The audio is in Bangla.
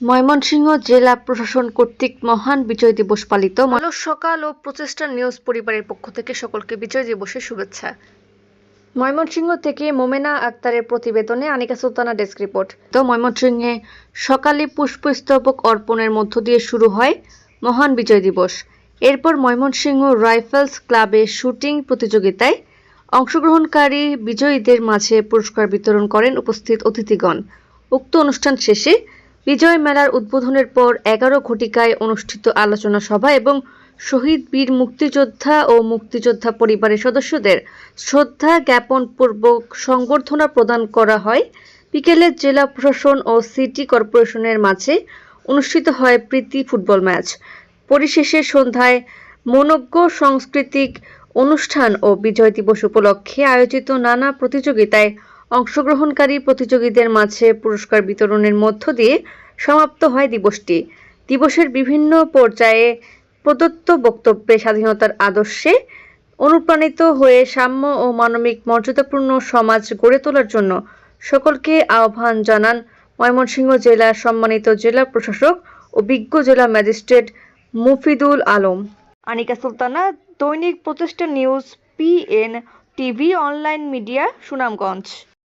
ময়মনসিংহ জেলা প্রশাসন কর্তৃক মহান বিজয় দিবস পালিত মানব সকাল ও প্রচেষ্টা নিউজ পরিবারের পক্ষ থেকে সকলকে বিজয় দিবসের শুভেচ্ছা। ময়মনসিংহ থেকে মোমেনা আক্তারের প্রতিবেদনে আনিকা সুলতানা ডেস্ক রিপোর্ট। তো ময়মনসিংহে সকালে পুষ্পস্তবক অর্পণের মধ্য দিয়ে শুরু হয় মহান বিজয় দিবস। এরপর ময়মনসিংহ রাইফেলস ক্লাবে শুটিং প্রতিযোগিতায় অংশগ্রহণকারী বিজয়ীদের মাঝে পুরস্কার বিতরণ করেন উপস্থিত অতিথিগণ। উক্ত অনুষ্ঠান শেষে বিজয় মেলার উদ্বোধনের পর এগারো ঘটিকায় অনুষ্ঠিত আলোচনা সভা এবং শহীদ বীর মুক্তিযোদ্ধা ও মুক্তিযোদ্ধা পরিবারের সদস্যদের শ্রদ্ধা জ্ঞাপন পূর্বক সংবর্ধনা প্রদান করা হয়। বিকেলে জেলা প্রশাসন ও সিটি কর্পোরেশনের মাঝে অনুষ্ঠিত হয় প্রীতি ফুটবল ম্যাচ। পরিশেষে সন্ধ্যায় মনজ্ঞ সাংস্কৃতিক অনুষ্ঠান ও বিজয় দিবস উপলক্ষে আয়োজিত নানা প্রতিযোগিতায় অংশগ্রহণকারী প্রতিযোগীদের মাঝে পুরস্কার বিতরণের মধ্য দিয়ে সমাপ্ত হয় দিবসটি। দিবসের বিভিন্ন পর্যায়ে প্রদত্ত বক্তব্যে স্বাধীনতার আদর্শে অনুপ্রাণিত হয়ে সাম্য ও মানবিক মর্যাদাপূর্ণ সমাজ গড়ে তোলার জন্য সকলকে আহ্বান জানান ময়মনসিংহ জেলার সম্মানিত জেলা প্রশাসক ও বিজ্ঞ জেলা magistrate Mufidul Alam. Anika Sultana, Dainik Pratishtha news, PN TV, online media, Sunamganj.